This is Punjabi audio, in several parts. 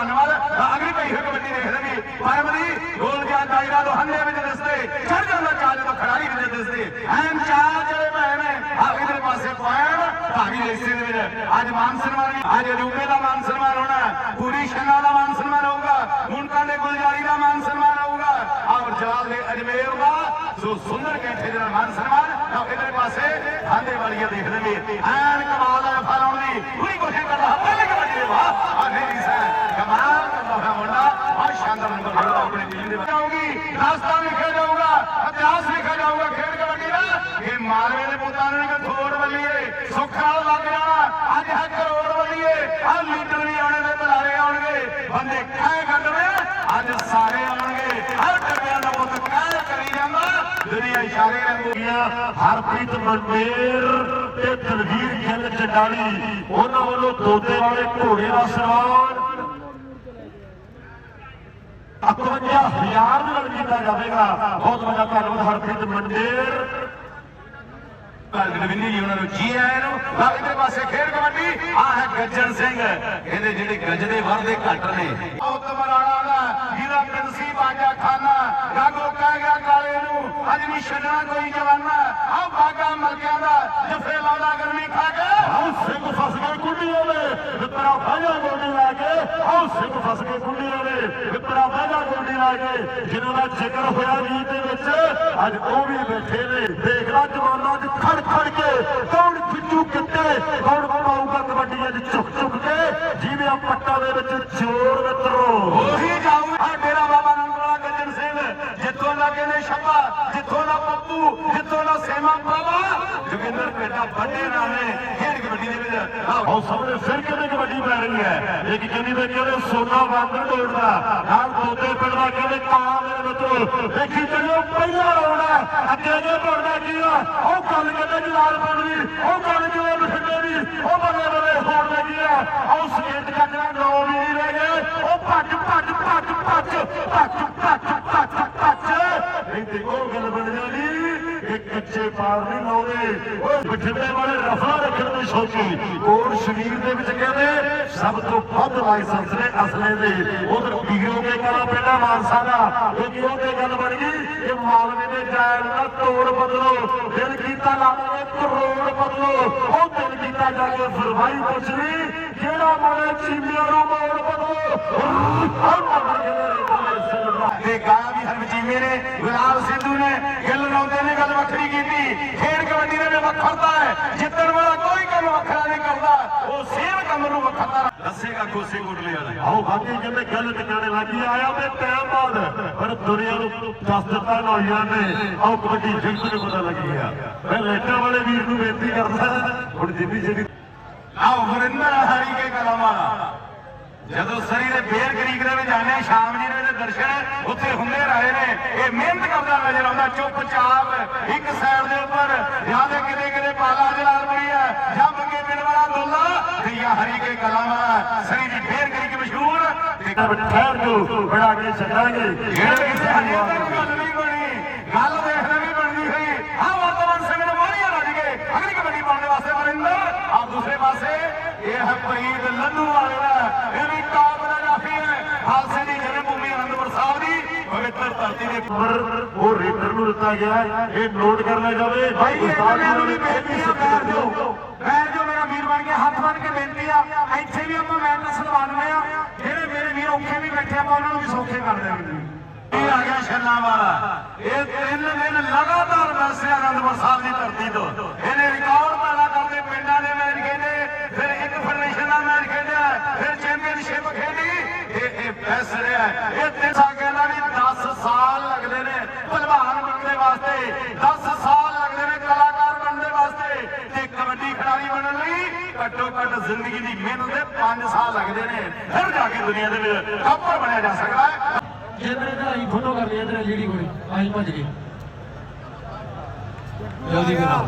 ਧੰਨਵਾਦ ਅਗਲੀ ਭਾਈ ਹੋ ਕਬੱਡੀ ਦੇਖਦੇ ਵੀ ਪਰਮਦੀ ਗੋਲ ਜਾਂ ਦਾਇਰਾ ਤੋਂ ਹੰਨੇ ਵਿੱਚ ਦਿਸਦੇ ਚੜ ਜਾਂਦਾ ਚਾਲ ਤੋਂ ਖਿਡਾਰੀ ਵਿੱਚ ਦਿਸਦੇ ਐਨ ਚਾਰ ਜਿਹੜੇ ਭੈਣ ਨੇ ਆ ਇਧਰ ਪਾਸੇ ਪੁਆਇਣ ਭਾਗੀ ਲੈਸੇ ਦੇ ਵਿੱਚ ਅੱਜ ਮਾਨ ਸਨਮਾਨ ਵੀ ਅੱਜ ਅਜੂਬੇ ਦਾ ਮਾਨ ਸਨਮਾਨ ਹੋਣਾ ਹੈ। ਪੂਰੀ ਸ਼ਨਾ ਦਾ ਮਾਨ ਸਨਮਾਨ ਹੋਊਗਾ ਮੁੰਡਕਾਂ ਦੇ ਗੁਲਜਾਰੀ ਦਾ ਮਾਨ ਸਨਮਾਨ ਹੋਊਗਾ ਔਰ ਜਵਾਬ ਦੇ ਅਜਮੇਰ ਦਾ ਸੋ ਸੁੰਦਰ ਕੈਂਠੇ ਦਾ ਮਾਨ ਸਨਮਾਨ ਤਾਂ ਇਧਰ ਪਾਸੇ ਹਾਂਦੇ ਵਾਲੀਆ ਦੇਖਦੇ ਵੀ ਐਨ ਕਮਾਲ ਦਾ ਫਲ ਆਉਣ ਦੀ ਪੂਰੀ ਕੋਸ਼ਿਸ਼ ਕਰਦਾ ਪਹਿਲੇ ਕਬੱਡੀ ਦੇ ਵਾਹ ਆ ਨਹੀਂ ਸਾ ਕਮਾਲ ਕਰਦਾ ਮੁੰਡਾ ਆ ਸ਼ਾਨਦਾਰ ਨੰਬਰ ਖੇਡਦਾ ਆਪਣੀ ਟੀਮ ਦੇ ਵਿੱਚ ਆਊਗੀ ਰਾਸਤਾ ਲਿਖਿਆ ਜਾਊਗਾ ਇਤਿਹਾਸ ਲਿਖਿਆ ਜਾਊਗਾ ਖੇਡ ਕਬੱਡੀ ਦਾ ਇਹ ਮਾਲਵੇ ਦੇ ਪੁੱਤਾਂ ਨੇ ਥੋੜ ਵੱਲੀਏ ਸੁੱਖ ਨਾਲ ਲੱਗ ਜਾਣਾ ਅੱਜ ਹੈ ਕਰੋੜ ਵੱਲੀਏ ਆ ਲੀਡਰ ਵੀ ਆਉਣੇ ਨੇ ਬੁਲਾਰੇ ਆਉਣਗੇ ਬੰਦੇ ਕਹਿ ਕੱਢਣੇ ਅੱਜ ਸਾਰੇ ਆਉਣਗੇ ਹਰ ਟੱਬਿਆਂ ਦਾ ਪੁੱਤ ਕਹਿ ਕਰੀ ਜਾਂਦਾ ਦੁਨੀਆ ਇਸ਼ਾਰੇ ਰੰਗੂ ਹਰਪ੍ਰੀਤ ਮੰਡੇਰ ਤੇ ਦਲਵੀਰ ਗਿੱਲ ਚੰਡਾਲੀ ਉਹਨਾਂ ਵੱਲੋਂ ਤੋਤੇ ਵਾਲੇ ਘੋੜੇ ਦਾ ਸਨਮਾਨ 51000 ਦੇ ਨਾਲ ਕੀਤਾ ਜਾਵੇਗਾ। ਬਹੁਤ ਵੱਡਾ ਧੰਨਵਾਦ, ਹਰਪ੍ਰੀਤ ਮੰਡੇਰ। ਗਲਵਿੰਨੀ ਜੀ, ਉਹਨਾਂ ਨੂੰ ਜੀ ਆਇਆਂ ਨੂੰ। ਲਓ ਪਾਸੇ ਖੇਡ ਕਬੱਡੀ ਆ ਹੈ ਗੱਜਣ ਸਿੰਘ। ਇਹਦੇ ਜਿਹੜੇ ਗੱਜਦੇ ਵਰਦੇ ਘੱਟ ਨੇ। ਉਤਮ ਰਾਣਾ ਦਾ ਜਿਹਦਾ ਪਿੰਸੀ ਬਾਜਾ ਖਾਨਾ। ਗਾਗੋ ਕਹਿ ਗਿਆ ਕਾਲੇ ਨੂੰ, ਅੱਜ ਨਹੀਂ ਛੱਡਣਾ ਕੋਈ ਜਵਾਨਾ। ਆ ਬਾਗਾ ਮਲਕਿਆਂ ਦਾ, ਜਫੇ ਲਾਉਂਦਾ ਗਰਮੀ ਖਾ ਕੇ। ਆਓ ਸਿੰਘ ਫਸ ਗਏ ਕੁੰਡੀਆਂ ਦੇ ਵਿਤਰਾ ਬਾਜਾ ਗੋਡੀ ਸਿੰਘ ਫਸ ਗਏ ਕੁੰਡੀਆਂ ਦੇ ਵਿਤਰਾ ਬਾਜਾ ਗੋਡੀ ਲਾ ਕੇ ਜਿਨ੍ਹਾਂ ਦਾ ਜ਼ਿਕਰ ਹੋਇਆ ਗੀਤ ਦੇ ਵਿੱਚ। ਅੱਜ ਉਹ ਵੀ ਬੈਠੇ ਨੇ। ਦੇਖ ਲਾ ਜਵਾਨਾਂ ਚ ਖੜ ਖੜ ਕੇ ਕੌਣ ਖਿੱਚੂ ਕਿੱਤੇ ਕੌਣ ਪਾਊਗਾ ਕਬੱਡੀ ਅੱਜ ਝੁਕ ਝੁਕ ਕੇ, ਜਿਵੇਂ ਆ ਪੱਟਾਂ ਦੇ ਵਿੱਚ ਜੋਰ ਮਿੱਤਰੋ ਉਹੀ ਜਾਊ। ਆ ਮੇਰਾ ਬਾਬਾ ਨੰਦਵਾਲਾ ਗੱਜਣ ਸਿੰਘ, ਜਿੱਥੋਂ ਲੱਗੇ ਨੇ ਛੱਪਾ ਜਿੱਥੋਂ ਦਾ ਪੱਪੂ, ਜਿੱਥੋਂ ਦਾ ਸੇਮਾ ਬਾਬਾ ਜੋਗਿੰਦਰ ਪੇਟਾ ਵੱਡੇ ਨਾਮ ਖੇਡ ਕਬੱਡੀ ਦੇ ਵਿੱਚ ਆਓ। ਉਹ ਸਾਹਮਣੇ ਫਿਰ ਕਿਹਦੇ ਕਬੱਡੀ ਪੈ ਰਹੀ ਹੈ? ਇੱਕ ਕਹਿੰਦੀ ਤੇ ਕਹਿੰਦੇ ਸੋਨਾ ਬਾਂਦਰ ਤੋੜਦਾ ਨਾਲ ਦੋਤੇ ਪਿੰਡ ਕਹਿੰਦੇ ਕਾਂ ਮੇਰੇ ਮਿੱਤਰੋ। ਦੇਖੀ ਚੱਲਿਓ ਪਹਿਲਾ ਰੌਣਾ ਅੱਗੇ ਜੇ ਤੋੜਦਾ ਕੀ ਆ? ਉਹ ਗੱਲ ਕਹਿੰਦੇ ਜਲਾਲ ਪਿੰਡ ਦੀ ਉਹ ਗੱਲ ਜਿਵੇਂ ਬਠਿੰਡੇ ਦੀ। ਉਹ ਬੱਲੇ ਬੱਲੇ ਹੋਣ ਲੱਗੀ ਆ? ਉਹ ਸਕੇਟ ਕੱਢਣਾ ਨੌ ਵੀ ਨਹੀਂ ਰਹਿ ਗਏ। ਉਹ ਭੱਜ ਭੱਜ ਭੱਜ ਭੱਜ ਭੱਜ ਭੱਜ ਭੱਜ ਭੱਜ। ਨਹੀਂ ਤੇ ਉਹ ਗੱਲ ਬਣ ਜਾਣੀ ਇਹ ਕੱਚੇ ਪਾਰ ਨਹੀਂ ਲਾਉਂਦੇ। ਉਹ ਬਠਿੰਡੇ ਵਾਲੇ ਰਫਾ ਰੱਖਣ ਦੀ ਸੋਚੀ ਕੋਟ ਸ਼ਰੀਰ ਦੇ ਵਿੱਚ ਕਹਿੰਦੇ, ਸਭ ਤੋਂ ਵੱਧ ਲਾਇਸੈਂਸ ਨੇ ਅਸਲੇ ਦੇ। ਉਧਰ ਪੀਓ ਕੇ ਕਲਾ ਪਿੰਡਾ ਮਾਨਸਾ ਦਾ। ਕਿਉਂਕਿ ਉਹਦੇ ਗੱਲ ਬਣ ਗਈ ਕਿ ਮਾਲਵੇ ਦੇ ਜਾਇਲ ਦਾ ਤੋੜ ਬਦਲੋ। ਦਿਲ ਕੀਤਾ ਲਾਵਾਂਗੇ ਕਰੋੜ ਬਦਲੋ। ਉਹ ਦਿਲ ਕੀਤਾ ਜਾ ਕੇ ਫਰਮਾਈ ਪੁੱਛਣੀ ਜਿਹੜਾ ਮੋੜੇ ਚੀਮਿਆਂ ਨੂੰ ਮੋੜ ਜਿਹੜੇ ਤੇ ਗਾਇਆ ਵੀ ਹਰਮਜੀਵੇ ਨੇ ਗੁਲਾਬ ਸਿੱਧੂ ਨੇ ਗਿੱਲ ਲਾਉਂਦੇ ਨੇ ਗੱਲ ਵੱਖਰੀ ਕੀਤੀ। ਖੇਡ ਕਬੱਡੀ ਦੇ ਵਿੱਚ ਵੱਖਰਤਾ ਹੈ ਜਿੱਤਣ ਵਾਲਾ ਕੋਈ ਕੰਮ ਵੱਖਰਾ ਨਹੀਂ ਕਰਦਾ। ਉਹ ਸੇਮ ਕੰਮ ਨੂੰ ਵੱਖਰਤਾ ਦੱਸੇਗਾ ਕੋਸੇ ਕੋਟਲੇ ਵਾਲਾ। ਆਓ ਬਾਕੀ ਕਹਿੰਦੇ ਗੱਲ ਟਿਕਾਣੇ ਲੱਗੀ ਆਇਆ ਤੇ ਟਾਈਮ ਬਾਅਦ। ਪਰ ਦੁਨੀਆ ਨੂੰ ਦੱਸ ਦਿੱਤਾ ਨੌਜਵਾਨ ਨੇ ਆਓ ਕਬੱਡੀ ਜਿੰਦ ਨੂੰ ਪਤਾ ਲੱਗੀ ਆ ਮੈਂ ਲੈਟਾਂ ਵਾਲੇ ਵੀਰ ਨੂੰ ਬੇਨਤੀ ਕਰਦਾ ਹੁਣ ਜਿੰਨੀ ਜਿਹੜੀ ਆਓ ਵਰਿੰਦਰ ਹਰੀ ਕੇ ਕਲਾਮਾ ਜਦੋਂ ਸਰੀ ਦੇ ਬੇਰ ਕਰੀਕ ਦੇ ਵਿੱਚ ਹਾਂ, ਸ਼ਾਮ ਜੀ ਦੇ ਦਰਸ਼ਨ ਉੱਥੇ ਹੁੰਦੇ ਰਹੇ ਨੇ ਇਹ ਮਿਹਨਤ ਕਰਦਾ ਨਜ਼ਰ ਆਉਂਦਾ ਚੁੱਪਚਾਪ ਇੱਕ ਸਾਈਡ ਦੇ ਉੱਪਰ ਜਾਂ ਤੇ ਕਿਤੇ ਕਿਤੇ ਪਾਲਾ ਜਲਾਲ ਬੜੀ ਹੈ ਜਾਂ ਮੰਗੇ ਪਿੰਡ ਵਾਲਾ ਦੁੱਲਾ ਜਾਂ ਹਰੀ ਕੇ ਕਲਾਮਾ ਸਰੀ ਦੀ ਬੇਰ ਕਰੀਕ ਮਸ਼ਹੂਰ ਤੇ ਠਹਿਰ ਜੋ ਬੜਾ ਕੇ ਛੱਡਾਂਗੇ। ਜਿਹੜੇ ਕਿਸੇ ਗੱਲ ਨਹੀਂ ਬਣੀ। ਗੱਲ ਦੇਖਦੇ ਵੀ ਬਣਦੀ ਹੋਈ ਆ ਵਰਤਮਾਨ ਸਮੇਂ ਦੇ ਮੋਹਰੀਆਂ ਲੱਗ ਗਏ ਅਗਲੀ ਕਬੱਡੀ ਪਾਉਣ ਦੇ ਵਾਸਤੇ ਵਰਿੰਦਰ ਆ ਦੂਸਰੇ ਪਾਸੇ ਇਹ ਹੈ ਪ੍ਰੀਤ ਲੱਲੂ ਵਾਲੇ ਦਾ ਇਹ ਵੀ ਟਾਪ ਦਾ ਜਾਫੀ ਹੈ। ਖਾਲਸੇ ਦੀ ਜਨਮ ਭੂਮੀ ਅਨੰਦਪੁਰ ਸਾਹਿਬ ਦੀ। ਪਵਿੱਤਰ ਧਰਤੀ ਦੇ ਪਰ ਉਹ ਰੇਡਰ ਨੂੰ ਦਿੱਤਾ ਗਿਆ ਇਹ ਨੋਟ ਕਰ ਲਿਆ ਜਾਵੇ। ਭਾਈ ਇਹ ਉਸਤਾਦ ਜੀ ਮੈਨੂੰ ਨੇ ਵੀ ਬੇਨਤੀ ਆ ਬੈਠ ਜਾਓ ਬੈਠ ਜਾਓ ਮੇਰਾ ਵੀਰ ਬਣ ਕੇ ਹੱਥ ਬਣ ਕੇ ਬੇਨਤੀ ਆ ਇੱਥੇ ਵੀ ਆਪਾਂ ਮੈਚ ਸਲਵਾਨਵੇਂ ਆ ਜਿਹੜੇ ਮੇਰੇ ਵੀਰ ਔਖੇ ਵੀ ਬੈਠੇ ਆਪਾਂ ਉਹਨਾਂ ਨੂੰ ਵੀ ਸੌਖੇ ਕਰ ਦੇਵਾਂਗੇ ਇਹ ਆ ਗਿਆ ਛੱਲਾ ਵਾਲਾ। ਇਹ ਤਿੰਨ ਦਿਨ ਲਗਾਤਾਰ ਵਰਸਿਆ ਅਨੰਦਪੁਰ ਸਾਹਿਬ ਦੀ ਧਰਤੀ ਤੋਂ। ਇਹਨੇ ਰਿਕਾਰਡ ਪੈਦਾ ਕਰਦੇ ਪਿੰਡਾਂ ਦੇ ਮੈਚ ਖੇਡੇ ਫਿਰ ਇੱਕ ਫੈਡਰੇਸ਼ਨ ਦਾ ਮੈਚ ਖੇਡਿਆ ਫਿਰ ਚੈਂਪੀਅਨਸ਼ਿਪ ਖੇਡੀ ਇਹ ਇਹ ਰਿਹਾ ਇਹ ਤਿੰਨ ਸਾਲਾਂ ਦਾ ਵੀ 10 ਸਾਲ ਲੱਗਦੇ ਨੇ ਭਲਵਾਨ ਬਣਨ ਵਾਸਤੇ। 10 ਸਾਲ ਲੱਗਦੇ ਨੇ ਕਲਾਕਾਰ ਬਣਨ ਵਾਸਤੇ। ਤੇ ਕਬੱਡੀ ਖਿਡਾਰੀ ਬਣਨ ਲਈ ਘੱਟੋ ਘੱਟ ਜ਼ਿੰਦਗੀ ਦੀ ਮਿਹਨਤ ਦੇ 5 ਸਾਲ ਲੱਗਦੇ ਨੇ। ਫਿਰ ਜਾ ਕੇ ਦੁਨੀਆ ਦੇ ਵਿੱਚ ਟੌਪਰ ਬਣਿਆ ਜਾ ਸਕਦਾ ਹੈ। ਦਾ ਹੀ ਫੋਟੋ ਕਰ ਲਈ ਇਧਰ ਜਿਹੜੀ ਕੋਈ। ਆਈ ਭੱਜ ਗਈ। ਜਲਦੀ ਕਰੋ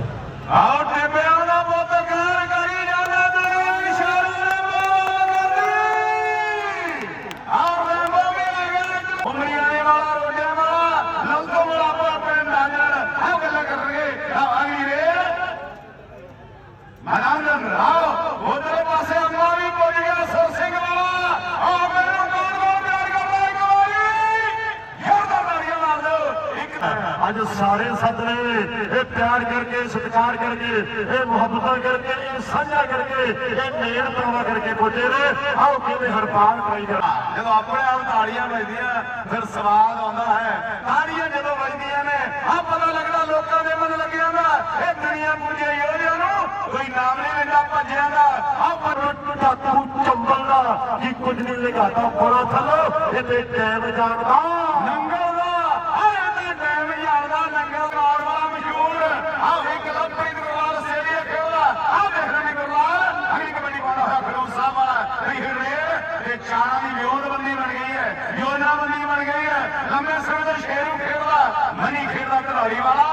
ਆਓ। ਟੇਬਿਆਂ ਦਾ ਪੁੱਤ ਗੈਰ ਕਰੀ ਜਾਂਦਾ ਤੇ ਇਸ਼ਾਰੇ ਨਾਲ ਬੋਲ ਕਰਦੀ ਆਓ ਰੈਂਬੋ ਵੀ ਆ ਗਿਆ ਉਮਰੀਆਂ ਵਾਲਾ ਰੋਡਿਆਂ ਵਾਲਾ ਲੰਗੋ ਵਾਲਾ ਆਪਣਾ ਪਿੰਡ ਨਾਜਰ ਆਓ ਗੱਲਾਂ ਕਰ ਰਹੇ ਆਓ ਆ ਗਈ ਰੇ ਮਨਾਨੰਦ ਆਓ ਉਧਰ ਪਾਸੇ ਅੰਮਾ ਵੀ ਪਹੁੰਚ ਗਿਆ ਸਰ ਸਿੰਘ ਵਾਲਾ ਆਓ ਮੈਨੂੰ ਅੱਜ ਸਾਰੇ ਸੱਜਣੇ ਇਹ ਪਿਆਰ ਕਰਕੇ, ਸਤਿਕਾਰ ਕਰਕੇ, ਇਹ ਮੁਹੱਬਤਾਂ ਕਰਕੇ, ਇਹ ਸਾਂਝਾ ਕਰਕੇ, ਇਹ ਨੇੜਤਾਵਾਂ ਕਰਕੇ ਪੁੱਜੇ ਨੇ। ਆਓ ਕਿਵੇਂ ਹਰਪਾਲ ਪਾਈ ਜਾ ਜਦੋਂ ਆਪਣੇ ਆਪ ਤਾੜੀਆਂ ਵੱਜਦੀਆਂ, ਫਿਰ ਸਵਾਦ ਆਉਂਦਾ ਹੈ। ਤਾੜੀਆਂ ਜਦੋਂ ਵੱਜਦੀਆਂ ਨੇ ਆ ਪਤਾ ਲੱਗਦਾ ਲੋਕਾਂ ਦੇ ਮਨ ਲੱਗਿਆ ਦਾ। ਇਹ ਦੁਨੀਆ ਪੁੱਜੇ ਯੋਧਿਆਂ ਨੂੰ ਕੋਈ ਨਾਮ ਨਹੀਂ ਲੈਂਦਾ ਭੱਜਿਆਂ ਦਾ। ਆ ਪਰ ਟਾਕੂ ਚੰਬਲ ਦਾ। ਕੀ ਕੁਝ ਨਹੀਂ ਲਗਾਤਾ, ਬੜਾ ਥੱਲੋ। ਇਹ ਤੇ ਟਾਈਮ ਜਾਣਦਾ ਨੰਗਲ ਦਾ ਆਏ ਤੇ ਟਾਈਮ ਜਾਂਦਾ ਨੰਗਲ ਕੌਰ ਵਾਲਾ ਮਸ਼ਹੂਰ ਆ ਇੱਕ ਲੱਭੀ ਗੁਰਵਾਲ ਸੇਰੀਆ ਖੇਡਦਾ ਆ ਦੇਖ ਰਹੇ ਗੁਰਵਾਲ ਅਗਲੀ ਕਬੱਡੀ ਪਾਉਂਦਾ ਹੋਇਆ ਫਿਰੋਜ਼ ਸਾਹਿਬ ਵਾਲਾ ਵੀ ਰੇਡ ਤੇ ਚਾਰਾਂ ਦੀ ਵਿਉਂਤਬੰਦੀ ਬਣ ਗਈ ਹੈ ਯੋਜਨਾਬੰਦੀ ਬਣ ਗਈ ਹੈ ਲੰਮੇ ਸਮੇਂ ਤੋਂ ਸ਼ੇਰੂ ਖੇਡਦਾ ਮਨੀ ਖੇਡਦਾ ਧਲੌੜੀ ਵਾਲਾ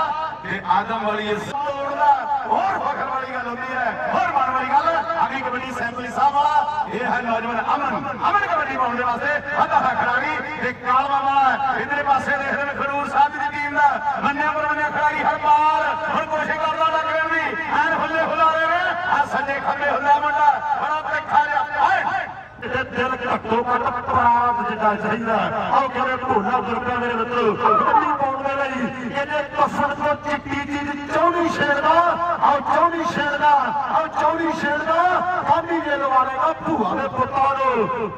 ਤੇ ਆਦਮ ਵਾਲੀ ਤੋੜਦਾ ਹੋਰ ਫਖਰ ਵਾਲੀ ਗੱਲ ਹੁੰਦੀ ਹੈ। ਹੋਰ ਮਾਣ ਵਾਲੀ ਗੱਲ। ਅਗਲੀ ਕਬੱਡੀ ਸੈਂਪਲੀ ਸਾਹਿਬ ਵਾਲਾ। ਇਹ ਹੈ ਨੌਜਵਾਨ ਅਮਨ। ਅਮਨ ਕਬੱਡੀ ਪਾਉਣ ਦੇ ਵਾਸਤੇ ਅੱਧਾ ਹੈ ਖਿਡਾਰੀ ਤੇ ਕਾਲਵਾ ਵਾਲਾ ਇਧਰੇ ਪਾਸੇ ਦੇਖਦੇ ਨੇ ਖਡੂਰ ਸਾਹਿਬ ਦੀ ਟੀਮ ਦਾ। ਮੰਨਿਆ ਪਰਮੰਨਿਆ ਖਿਡਾਰੀ ਹਰਪਾਲ ਹੁਣ ਕੋਸ਼ਿਸ਼ ਕਰਦਾ ਟੱਕਰਨ ਦੀ ਐਨ ਹੁੱਲੇ ਹੁਲਾਰੇ ਨੇ। ਆ ਸੱਜੇ ਖੱਬੇ ਹੁੰਦਾ ਮੁੰਡਾ। ਬੜਾ ਭੇਖਾ ਜਿਹਾ। ਹਾਏ ਇਹ ਦਿਲ ਘੱਟੋ ਘੱਟ ਪ੍ਰਾਂਤ ਜਿੱਦਾਂ ਚਾਹੀਦਾ ਆਓ ਕਿਵੇਂ ਭੋਲਾ ਗੁਰਪਿਆ ਮੇਰੇ ਮਿੱਤਰੋ। ਆਓ ਚੌੜੀ ਛੇੜਦਾ ਆਓ ਚੌੜੀ ਛੇੜਦਾ ਕਾਮੀ ਜੇ ਲਵਾਲੇਗਾ ਭੂਆ ਦੇ ਪੁੱਤਾਂ ਨੂੰ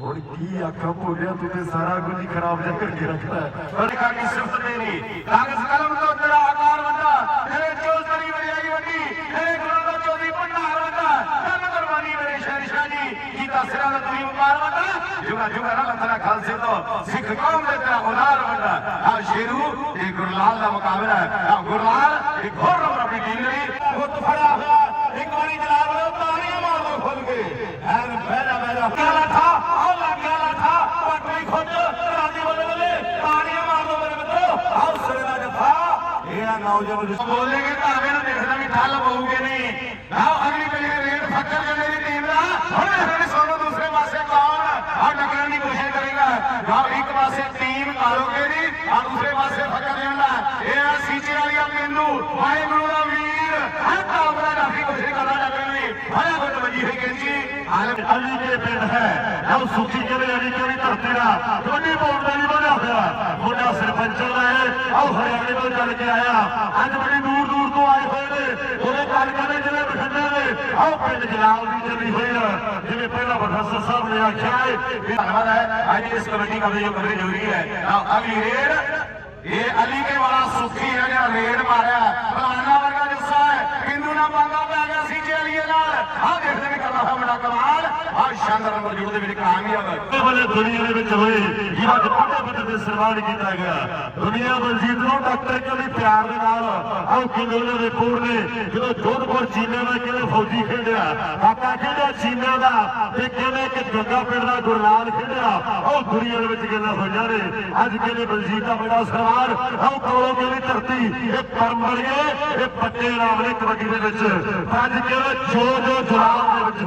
ਹੁਣ ਕੀ ਆਖਾਂ ਭੋਲਿਆ, ਤੂੰ ਤੇ ਸਾਰਾ ਕੁਝ ਖਰਾਬ ਜਿਹਾ ਕਰਕੇ ਰੱਖਦਾ ਹੈ। ਬੜੀ ਖਾਕੀ ਸਿਫਤ ਤੇਰੀ ਕਾਗਜ਼ ਕਲਮ ਤੋਂ ਤੇਰਾ ਆਕਾਰ ਵੱਡਾ ਤੇਰੇ ਚੋਲ ਤੇਰੀ ਵਡਿਆਈ ਵੱਡੀ ਤੇਰੇ ਗੁਰੂ ਦਾ ਚੋਦੀ ਭੰਡਾਰ ਵੱਡਾ ਤਨ ਕੁਰਬਾਨੀ ਮੇਰੇ ਸ਼ਹਿਨशाह ਜੀ ਕੀਤਾ ਸਿਰਾਂ ਦਾ ਤੁਸੀਂ ਵਪਾਰ ਵੱਡਾ ਜੁਗਾ ਜੁਗਾ ਨਾ ਤੇਰਾ ਖਾਲਸੇ ਤੋਂ ਸਿੱਖ ਕੌਮ ਦੇ ਤੇਰਾ ਹੁਨਾਰ ਵੱਡਾ ਆ ਸ਼ੇਰੂ ਇਹ ਗੁਰਲਾਲ ਦਾ ਮੁਕਾਬਲਾ ਹੈ ਆ ਗੁਰਲਾਲ ਇੱਕ ਹੋਰ ਨੰਬਰ ਆਪਣੀ ਟੀਮ ਲਈ ਗੁੱਤ ਫੜਿਆ ਹੋਇਆ ਇੱਕ ਵਾਰੀ ਜਨਾਬ ਲੋ ਤਾੜੀਆਂ ਮਾਰ ਦੋ ਖੁੱਲ ਕੇ ਐਨ ਬਹਿਰਾ ਬਹਿਰਾ ਕਾਲਾ ਥਾ ਆਹ ਲੱਗਿਆ ਲਾ ਥਾ ਪਟੜੀ ਖੁੱਜ ਰਾਜੀ ਬੱਲੇ ਬੱਲੇ ਤਾੜੀਆਂ ਮਾਰ ਦੋ ਮੇਰੇ ਮਿੱਤਰੋ ਆਹ ਸਿਰੇ ਦਾ ਜਫਾ ਇਹ ਆ ਨੌਜਵਾਨ ਬੋਲੇਗੇ ਧਾਵੇ ਨੂੰ ਦੇਖਦਾ ਵੀ ਠੱਲ ਪਊਗੇ ਨਹੀਂ? ਆਹ ਅਗਲੀ ਪਲੀ ਰੇਡ ਫੱਕਰ ਜਣੇ ਦੀ ਟੀਮ ਦਾ ਹੁਣ ਹਰੇ ਸੋਨੋ ਦੂਸਰੇ ਪਾਸੇ ਕੌਣ? ਆ ਟੱਕਰਨ ਦੀ ਕੋਸ਼ਿਸ਼ ਕਰੇਗਾ। ਆਹ ਇੱਕ ਪਾਸੇ ਟੀਮ ਕਾਲੋਗੇ ਦੀ ਆ ਦੂਸਰੇ ਪਾਸੇ ਫੱਕਰ ਜਣਾ ਇਹ ਆ ਸੀਚੇ ਆ ਪਿੰਡੂ। ਵਾਹਿਗੁਰੂ ਦਾ ਅਲੀ ਕੇ ਪਿੰਡ ਹੈ ਨਾ ਸੁੱਖੀ ਕਰੇ ਅਲੀ ਕੇ ਵੀ ਧਰਤੀ ਦਾ ਗੋਡੀ ਬੋਰਡ ਦਾ ਵੀ ਬਣਿਆ ਹੋਇਆ ਮੁੰਡਾ ਸਰਪੰਚਾਂ ਦਾ ਹੈ ਆਹ ਹਰਿਆਣੇ ਤੋਂ ਚੱਲ ਕੇ ਆਇਆ ਅੱਜ ਬੜੀ ਦੂਰ ਦੂਰ ਤੋਂ ਆਏ ਹੋਏ ਨੇ ਉਹਦੇ ਗੱਲ ਕਰਦੇ ਜਿਹੜੇ ਬਠਿੰਡੇ ਦੇ ਆਹ ਪਿੰਡ ਜਲਾਲ ਦੀ ਚੱਲੀ ਹੋਈ ਹੈ ਜਿਵੇਂ ਪਹਿਲਾਂ ਪ੍ਰੋਫੈਸਰ ਸਾਹਿਬ ਨੇ ਆਖਿਆ ਹੈ ਧੰਨਵਾਦ ਹੈ ਅੱਜ ਇਸ ਕਮੇਟੀ ਕਮਰੇ ਜੋ ਕਮਰੇ ਜ਼ਰੂਰੀ ਹੈ ਨਾ ਅਲੀ ਰੇਡ ਇਹ ਅਲੀ ਕੇ ਵਾਲਾ ਸੁੱਖੀ ਹੈ ਜਿਹੜਾ ਰੇਡ ਮਾਰਿਆ ਫਲਾਣਾ ਵਰਗਾ ਜੁੱਸਾ ਹੈ ਕਿੰਨੂ ਨਾ ਪੰਗਾ ਪੈ ਗਿਆ ਸੀ ਜੇ ਅਲੀਏ ਨਾਲ ਆਹ ਦੇਖਦੇ ਨੇ ਕਰਦਾ ਹੋਇਆ ਕਮਾਲ ਆਹ ਸ਼ਾਨਦਾਰ ਨੰਬਰ ਜੁੜ ਦੇ ਵਿੱਚ ਕਾਮਯਾਬ ਇਹ ਦੁਨੀਆ ਦੇ ਵਿੱਚ ਹੋਏ ਜਿਹਦਾ ਅੱਜ ਵੱਡੇ ਵੱਡੇ ਦੇ ਸਨਮਾਨ ਕੀਤਾ ਗਿਆ। ਦੁਨੀਆ ਬਲਜੀਤ ਨੂੰ ਡਾਕਟਰ ਕਹਿੰਦੇ ਪਿਆਰ ਦੇ ਨਾਲ ਆਓ ਕਿੰਨੇ ਦੇ ਕੋਰ ਨੇ, ਜਦੋਂ ਜੋਧਪੁਰ ਚੀਨੇ ਦਾ ਕਿਹਨੇ ਫੌਜੀ ਖੇਡਿਆ ਕਾਕਾ ਖੇਡਿਆ ਚੀਨੇ ਦਾ ਤੇ ਕਿਹਨੇ ਇੱਕ ਗੰਗਾ ਪਿੰਡ ਦਾ ਗੁਰਲਾਲ ਖੇਡਿਆ। ਉਹ ਦੁਨੀਆ ਦੇ ਵਿੱਚ ਗੱਲਾਂ ਹੋਈਆਂ ਨੇ। ਅੱਜ ਕਿਹਨੇ ਬਲਜੀਤ ਦਾ ਬੜਾ ਸਨਮਾਨ। ਆਓ ਕੋਲੋਂ ਕਿਹਦੀ ਧਰਤੀ, ਇਹ ਕਰਮ ਬਣ ਗਏ, ਇਹ ਪੱਟੇ ਨਾਮ ਨੇ ਕਬੱਡੀ ਦੇ ਵਿੱਚ। ਅੱਜ ਕਿਹਨੇ ਜੋ ਜੋ ਜਲਾਲ ਦੇ ਵਿੱਚ